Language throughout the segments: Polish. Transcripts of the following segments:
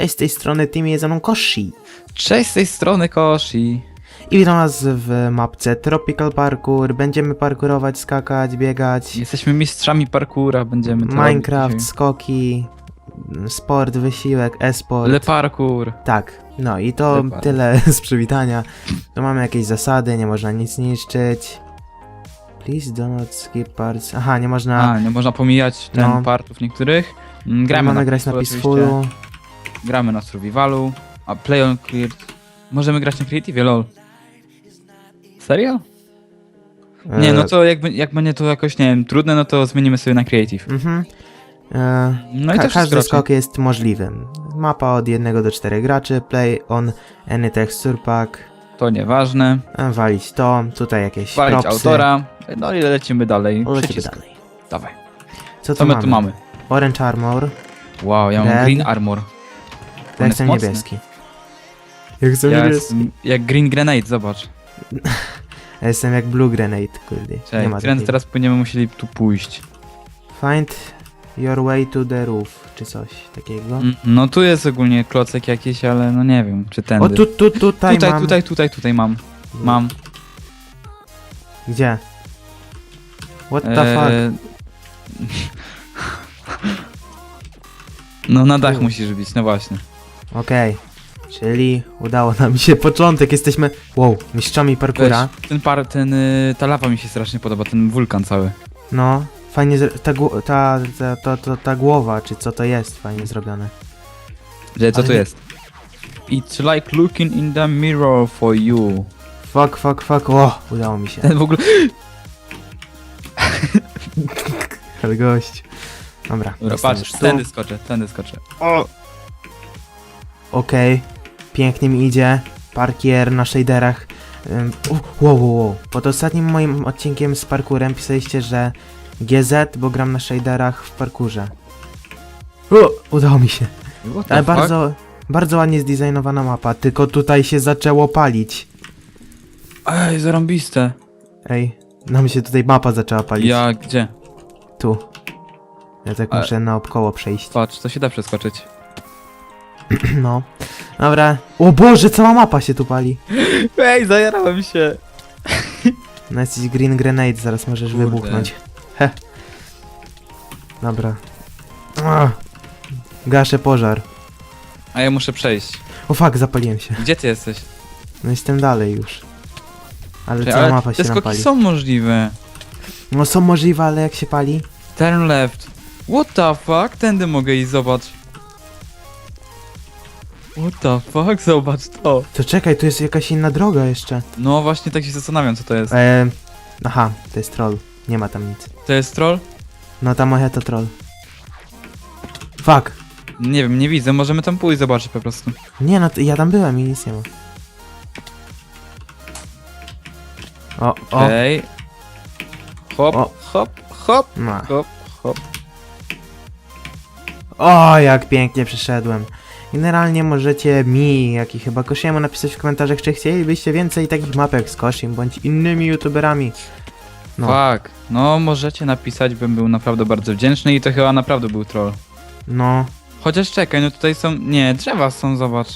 Cześć, z tej strony Team jest ze mną Koshi. Cześć z tej strony Koshi. I witam was w mapce Tropical Parkour. Będziemy parkurować, skakać, biegać. Jesteśmy mistrzami parkura, będziemy to Minecraft, robić skoki, sport, wysiłek, e-sport. Le parkour. Tak, no i to Le parkour. tyle z przywitania. Tu mamy jakieś zasady, nie można nic niszczyć. Please do not skip parts. Aha, nie można. A, nie można pomijać ten No. partów niektórych. Mm, Gramy mamy na grać na peacefulu Peacefulu. oczywiście. Gramy na survivalu. A play on clear. Możemy grać na creative, lol. Serio? Nie, no to jakby, jak będzie to jakoś, nie wiem, trudne, no to zmienimy sobie na creative. Mhm. E, No i Ka- to wszystko każdy skok jest możliwym. Mapa od 1 do 4 graczy, play on any texture pack, To nieważne. e, walić to, tutaj jakieś Walić propsy. autora. No i lecimy dalej. Lecimy Przycisk. dalej. Dawaj. Co tu Co my mamy? tu mamy? Orange armor, Wow, ja mam Red. green armor. On ja jest chcę mocny. niebieski. Ja chcę Ja niebieski. jestem jak green grenade, zobacz. Ja jestem jak blue grenade, kurde. nie Cześć, teraz będziemy musieli tu pójść. Find your way to the roof, czy coś takiego. Mm, No tu jest ogólnie klocek jakiś, ale no nie wiem, czy tędy. O, tu, tu, tutaj, tutaj, mam. tutaj, tutaj, tutaj mam. Mam. Gdzie? What the fuck? Eee, No na dach musisz być, no właśnie. Okej. Czyli udało nam się początek, jesteśmy, wow, mistrzami parkura. Weź, ten par, ten, y, ta lawa mi się strasznie podoba, ten wulkan cały. No, fajnie, zro- ta, gło- ta, ta, ta, ta, ta głowa, czy co to jest, fajnie zrobione. Że co Ale nie- jest? It's like looking in the mirror for you. Fuck, fuck, fuck, o, udało mi się. Ten w ogóle... Ale gość. Dobra, Dobra, jestem patrz, już tu. tędy skoczę, tędy skoczę. Okej, pięknie mi idzie. Parkier na shaderach. Ym, u, wow, wow, wow. Pod ostatnim moim odcinkiem z parkurem pisaliście, że GZ, bo gram na shaderach w parkurze. U, udało mi się. Ale bardzo, bardzo ładnie zdesignowana mapa, tylko tutaj się zaczęło palić. Ej, zarąbiste. Ej, nam się tutaj mapa zaczęła palić. Ja, gdzie? Tu. Ja tak Ale- muszę naokoło przejść. Patrz, to się da przeskoczyć. No. Dobra. O Boże, cała mapa się tu pali. Ej, zajarałem się. No jesteś green grenade, zaraz możesz Kurde. wybuchnąć. Heh. Dobra. Gaszę pożar. A ja muszę przejść. O fuck, zapaliłem się. Gdzie ty jesteś? No jestem dalej już. Ale Czekaj, cała ale mapa te się skoki napali. są możliwe. No są możliwe, ale jak się pali? Turn left. What the fuck? Tędy mogę iść, zobacz. What the fuck? Zobacz to. To czekaj, tu jest jakaś inna droga jeszcze. No właśnie tak się zastanawiam, co to jest. Eee, aha, to jest troll. Nie ma tam nic. To jest troll? No ta moja to troll. Fuck. Nie wiem, nie widzę, możemy tam pójść zobaczyć po prostu. Nie no, to ja tam byłem i nic nie ma. O, o, Okej. Hop, O. hop, hop, no. hop, hop. O, jak pięknie przeszedłem. Generalnie możecie mi, jak i chyba Koshiemu napisać w komentarzach, czy chcielibyście więcej takich mapek z Koshim, bądź innymi youtuberami. No, Fuck. No możecie napisać, bym był naprawdę bardzo wdzięczny i to chyba naprawdę był troll. no. Chociaż czekaj, no tutaj są... Nie, drzewa są, zobacz.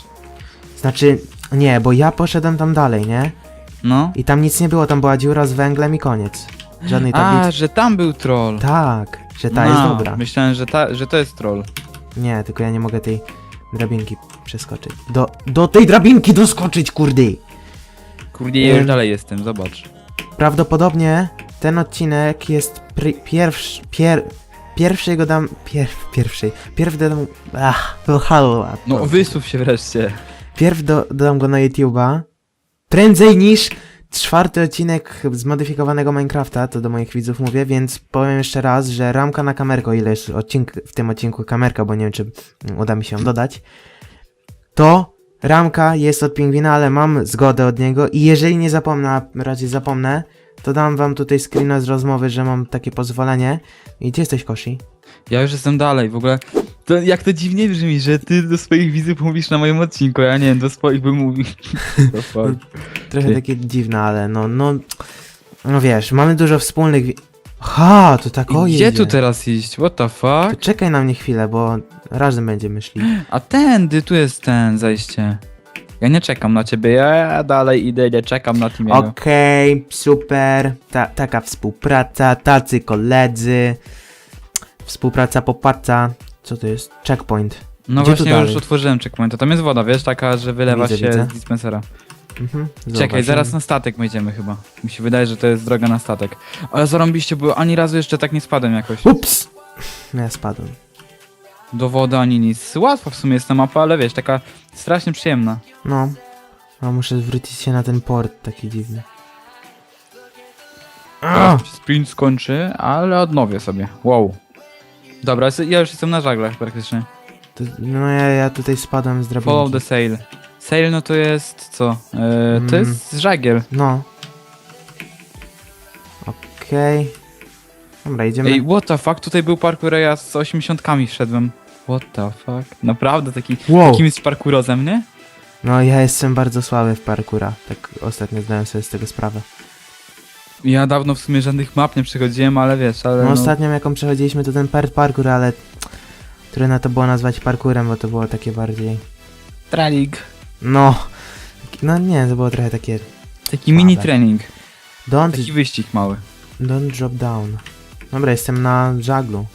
Znaczy, nie, bo ja poszedłem tam dalej, nie? No. I tam nic nie było, tam była dziura z węglem i koniec. Żadnej A, tablicy. że tam był troll. Tak, że ta jest No, dobra. Myślałem, że, ta, że to jest troll. Nie, tylko ja nie mogę tej drabinki przeskoczyć. Do, do tej drabinki doskoczyć, kurdy! Kurde, ja już Ym. dalej jestem, zobacz. Prawdopodobnie ten odcinek jest pry- pierwszy, pier, pierwszy go dam, pier, pierwszej, pierw dodam, ach, to halo, No wysuw się wreszcie. pierw do, dodam go na YouTube'a, prędzej niż czwarty odcinek zmodyfikowanego Minecrafta, to do moich widzów mówię, więc powiem jeszcze raz, że ramka na kamerkę, o ile jest odcink, w tym odcinku kamerka, bo nie wiem, czy mm, uda mi się ją dodać, to ramka jest od pingwina, ale mam zgodę od niego i jeżeli nie zapomnę, a raczej zapomnę, to dam wam tutaj screena z rozmowy, że mam takie pozwolenie. I gdzie jesteś, Koshi? Ja już jestem dalej, w ogóle. To, jak to dziwnie brzmi, że ty do swoich widzów mówisz na moim odcinku, a ja nie wiem, do swoich bym mówił. Trochę Ty. takie dziwne, ale no, no, no wiesz, mamy dużo wspólnych... wi- Ha, to tak o I Gdzie jedzie. tu teraz iść? What the To fuck? czekaj na mnie chwilę, bo razem będziemy szli. A tędy, tu jest ten zejście. Ja nie czekam na ciebie, ja dalej idę, nie czekam na Timiego. Okej, super. Ta, taka współpraca, tacy koledzy. Współpraca popłaca. Co to jest? Checkpoint. No Gdzie tu właśnie już dalej? otworzyłem checkpointa. Tam jest woda, wiesz, taka, że wylewa Widzę, się widzę. z dispensera. Mhm. Czekaj, zaraz na statek będziemy chyba. Mi się wydaje, że to jest droga na statek. Ale zarąbiście, bo ani razu jeszcze tak nie spadłem jakoś. Ups! No ja spadłem. Do wody ani nic. Łatwa w sumie jest ta mapa, ale wiesz, taka strasznie przyjemna. No. A muszę zwrócić się na ten port taki dziwny. Teraz się sprint skończy, ale odnowię sobie. Wow. Dobra, ja już jestem na żaglach praktycznie. To, no ja, ja tutaj spadłem z Follow drabinki. the sail. Sail no to jest co? E, to Mm. jest żagiel. No. Okej. Dobra, idziemy. Ej, what the fuck? Tutaj był parkour, a ja z 80 wszedłem. What the fuck? Naprawdę taki, wow. takim jest parkurozem, nie? No ja jestem bardzo słaby w parkura. Tak ostatnio zdałem sobie z tego sprawę. Ja dawno w sumie żadnych map nie przechodziłem, ale wiesz, ale No, no, ostatnią jaką przechodziliśmy to ten per parkour, ale trudno to było nazwać parkurem, bo to było takie bardziej... Tranik. No. No nie, to było trochę takie... Taki mini Słabe. trening. Don't, Taki wyścig mały. don't drop down. Dobra, jestem na żaglu.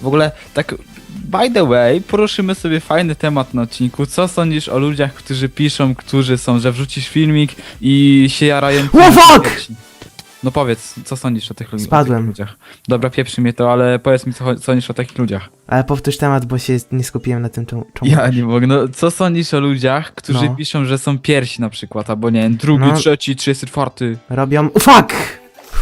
W ogóle, tak by the way, poruszymy sobie fajny temat na odcinku. Co sądzisz o ludziach, którzy piszą, którzy są, że wrzucisz filmik i się jarają... What fuck? No powiedz, co sądzisz o tych, lu- o tych Spadłem. ludziach? Dobra, pieprzy mnie to, ale powiedz mi, co cho- sądzisz o takich ludziach. Ale powtórz temat, bo się nie skupiłem na tym, czemu... czemu Ja nie mogę, no co sądzisz o ludziach, którzy No. piszą, że są piersi na przykład, albo nie wiem, drugi, No. trzeci, trzydziesty, czwarty. Robią... Fuck!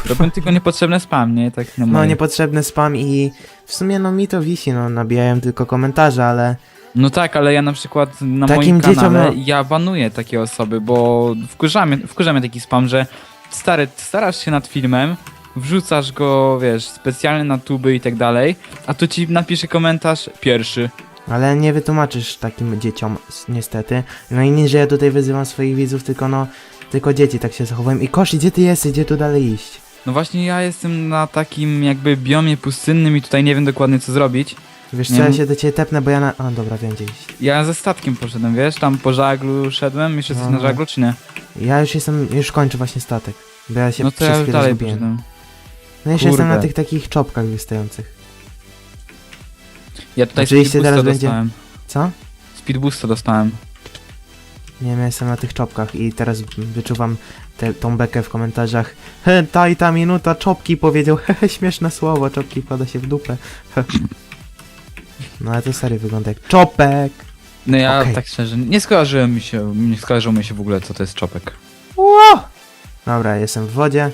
Robią tylko niepotrzebne spam, nie? Tak na No, moje. niepotrzebny spam i... W sumie, no mi to wisi, no nabijają tylko komentarze, ale... No tak, ale ja na przykład na Takim moim kanale, dzieciom, no- ja banuję takie osoby, bo wkurza mnie, wkurza mnie taki spam, że stary, starasz się nad filmem, wrzucasz go, wiesz, specjalnie na tuby i tak dalej, a tu ci napisze komentarz pierwszy. Ale nie wytłumaczysz takim dzieciom, s- niestety. No i nie, że ja tutaj wyzywam swoich widzów, tylko no... Tylko dzieci tak się zachowują. I Kosz, gdzie ty jesteś? Gdzie tu dalej iść? No właśnie ja jestem na takim jakby biomie pustynnym i tutaj nie wiem dokładnie co zrobić. Wiesz Nie co, ja mów- się do ciebie tepnę, bo ja na... A, dobra, wiem gdzie iść. Ja ze statkiem poszedłem, wiesz, tam po żaglu szedłem, jeszcze jesteś na No. żaglu czy nie? Ja już jestem... Już kończę właśnie statek. Bo ja się No to przez ja już chwilę dalej zgubiłem. poszedłem. No jeszcze jestem na Kurde. tych takich czopkach wystających. Ja tutaj Oczywiście speedboosta teraz będzie- dostałem. Co? Speedboosta dostałem. Nie wiem, ja jestem na tych czopkach i teraz wyczuwam te, tą bekę w komentarzach. He, ta i ta minuta czopki powiedział, hehe, śmieszne słowo, czopki wkłada się w dupę. no ale to serio wygląda jak czopek. No ja Okej. tak szczerze, nie skojarzyłem mi się, nie skojarzyło mi się w ogóle co to jest czopek. Ło! Dobra, jestem w wodzie.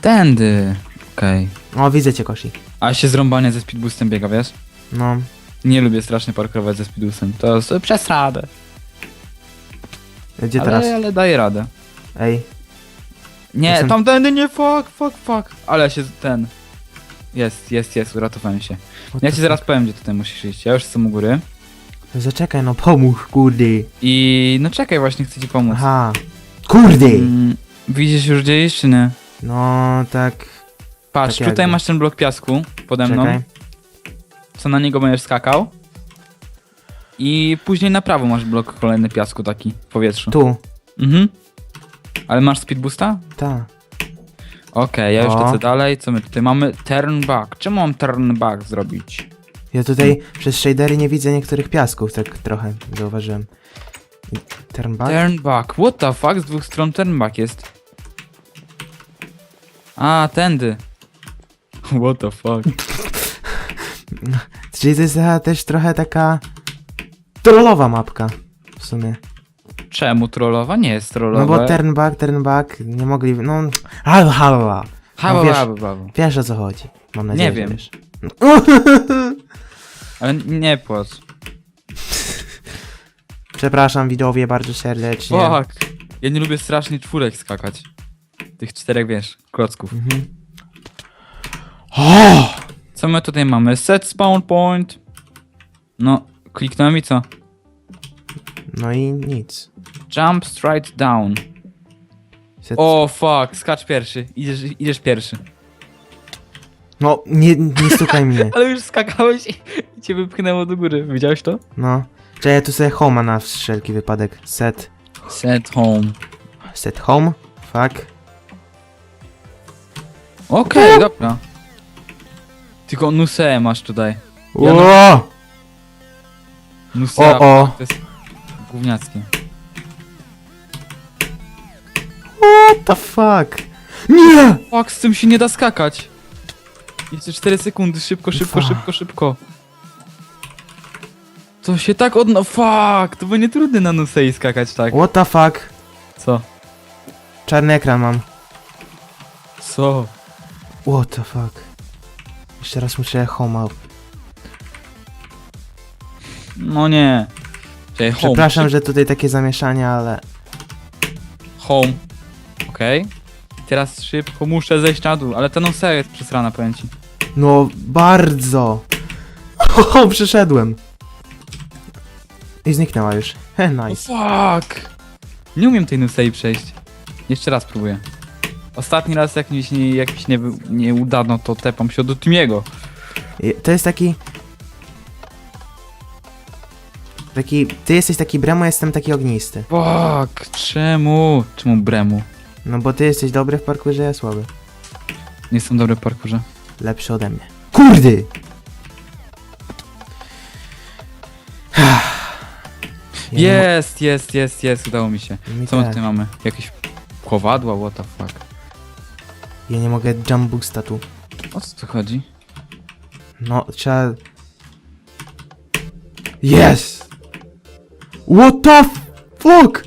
Tędy. Okej. O, widzę cię, Koshi. A się zrąbanie ze speedboostem biega, wiesz? No, Nie lubię strasznie parkować ze speedboostem. To jest przez radę. gdzie ale, teraz? ale daję radę. Ej, Nie, Jestem- tamtędy nie, fuck, fuck, fuck. Ale się ten... Jest, jest, jest, uratowałem się. what Ja the ci zaraz powiem, gdzie tutaj musisz iść. Ja już jestem u góry. fuck? Zaczekaj, no pomóż, kurde. I no czekaj, właśnie chcę ci pomóc. Aha. Kurde! Mm, widzisz już gdzie iść, czy nie? No, tak. Patrz, Tak tutaj jakby. masz ten blok piasku pode mną. Czekaj. co na niego będziesz skakał. I później na prawo masz blok kolejny piasku taki w powietrzu. Tu. Mhm. Ale masz speed boosta? Ta. Okej, ja już O. lecę dalej. Co my tutaj mamy? Turn back. Czemu mam turn back zrobić? Ja tutaj przez shadery nie widzę niektórych piasków, tak trochę zauważyłem. Turn back? Turn back. What the fuck? Z dwóch stron turn back jest. A, tędy. What the fuck? Czyli to jest taka też trochę taka trollowa mapka w sumie. Czemu trollowa? Nie jest trollowa. No bo turn back, turn back nie mogli, no... Halo, halo, Ha, no ba, wiesz- ba, ba. Wiesz o co chodzi. Mam nadzieję, Nie że wiem. wiesz. Ale nie płacz. Przepraszam widzowie bardzo serdecznie. Fuck. Ja nie lubię strasznie czwórek skakać. Tych czterech, wiesz, klocków. Mhm. O! Co my tutaj mamy? Set spawn point. No, kliknąłem i co? No i nic. Jump straight down. Set... O fuck, skacz pierwszy. Idziesz, idziesz pierwszy. No, nie, nie stukaj mnie. Ale już skakałeś i, i cię wypchnęło do góry. Widziałeś to? No. Czekaj, ja tu sobie homa na wszelki wypadek. Set. Set home. Set home. Fuck. Okej, dobra. Tylko nusę masz tutaj. Ja no- Ło! O, o. to jest gówniackie. What the fuck? Nie! Fuck, z tym się nie da skakać. Jeszcze 4 sekundy, szybko, szybko, szybko, szybko. To się tak odno... Fuck, to będzie trudne na Nusei skakać tak. What the fuck? Co? Czarny ekran mam. Co? What the fuck? Jeszcze raz muszę home up. No nie. Czekaj, home. Przepraszam, że tutaj takie zamieszanie, ale... Home. Okej. Teraz szybko muszę zejść na dół, ale ta Nusea jest przesrana, powiem ci. No, bardzo! O, przeszedłem! I zniknęła już. He, No nice. fuck! Nie umiem tej Nusei przejść. Jeszcze raz próbuję. Ostatni raz jak mi się nie, jak mi się nie, wy- nie uda, no to tepam się do Timiego. I- To jest taki... Taki... Ty jesteś taki bremo, jestem taki ognisty. Fuck, czemu? Czemu Bremu? No bo ty jesteś dobry w parkurze, ja słaby. Nie jestem dobry w parkurze. Lepszy ode mnie. Kurdy! Ja nie Jest, jest, jest, jest, udało mi się. mi Co my tak. tutaj mamy? Jakieś kowadła? What the fuck? Ja nie mogę jump boosta tu. O co tu chodzi? No, trzeba... Yes! What the fuck?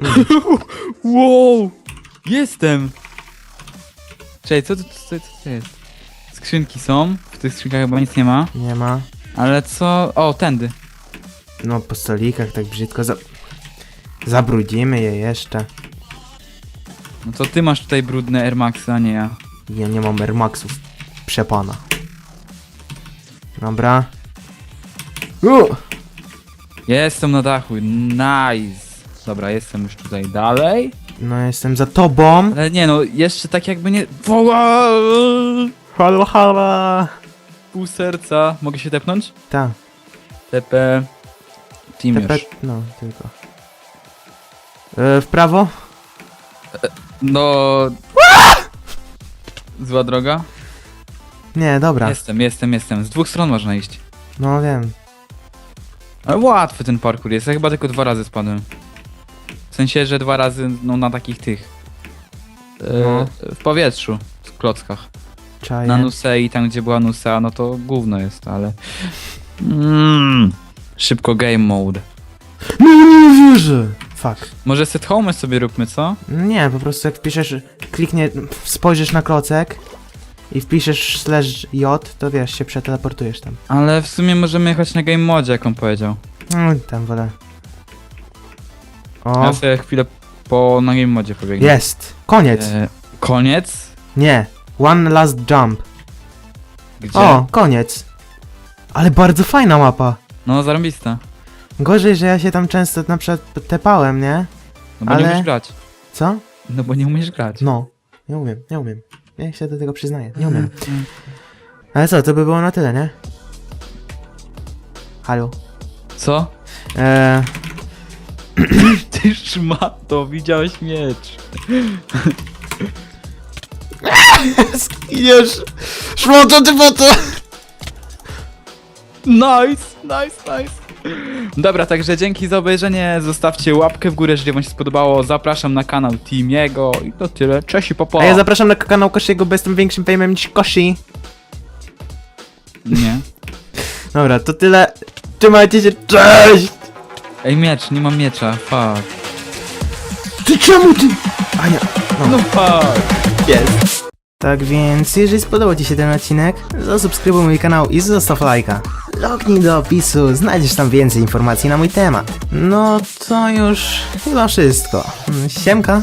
Wow! Jestem! Czekaj, co to, co, co to jest? Skrzynki są, w tych skrzynkach chyba nic nie ma, Nie ma. ale co... O, tędy. No, po stolikach tak brzydko za... Zabrudzimy je jeszcze. No to ty masz tutaj brudne Air Maxy, a nie ja. Ja nie mam Air Maxów. Przepana. Dobra. U! Jestem na dachu, nice! Dobra, jestem już tutaj dalej. No, jestem za tobą. Ale nie no, jeszcze tak jakby nie... Woła! Halo, halo. Pół serca. Mogę się tepnąć? Ta. TP... Team Tepe... już. No, tylko. E, w prawo? No... Zła droga? Nie, dobra. Jestem, jestem, jestem. Z dwóch stron można iść. No, wiem. Ale łatwy ten parkour jest. Ja chyba tylko dwa razy spadłem. W sensie, że dwa razy no, na takich tych. e, No. W powietrzu. W klockach. Czaję. Na Nusei, tam gdzie była Nusea, no to gówno jest, ale... Mm. Szybko game mode. No, nie wierzę. Fuck. Może set home sobie róbmy, co? Nie, po prostu jak wpiszesz, kliknie, spojrzysz na klocek i wpiszesz slash j, to wiesz, się przeteleportujesz tam. Ale w sumie możemy jechać na game mode, jak on powiedział. No, tam wolę. O, Ja sobie chwilę po na game modzie pobiegnę. jest. Koniec. E, koniec? Nie. One last jump. Gdzie? O, koniec. Ale bardzo fajna mapa. No, zarąbista. Gorzej, że ja się tam często na przykład tepałem, nie? No bo Ale- nie umiesz grać. Co? No bo nie umiesz grać. No. Nie umiem, nie umiem. Ja się do tego przyznaję, nie umiem. Ale co, to by było na tyle, nie? Halo. Co? Eee, Ty szmato, widziałeś miecz. Skiniesz! Szmoto ty po to! Nice, nice, nice. Dobra, także dzięki za obejrzenie. Zostawcie łapkę w górę, jeżeli wam się spodobało. Zapraszam na kanał Teamiego i to tyle. Cześć i popo. A ja zapraszam na kanał Koshiego, bo jestem większym fejmem niż Koshi. Nie. Dobra, to tyle. Trzymajcie się, cześć! Ej, miecz, nie mam miecza. Fuck. Ty czemu ty? A ja... No fuck. Jest. Tak więc, jeżeli spodobał Ci się ten odcinek, zasubskrybuj mój kanał i zostaw lajka. Lognij do opisu, znajdziesz tam więcej informacji na mój temat. No to już chyba wszystko. Siemka.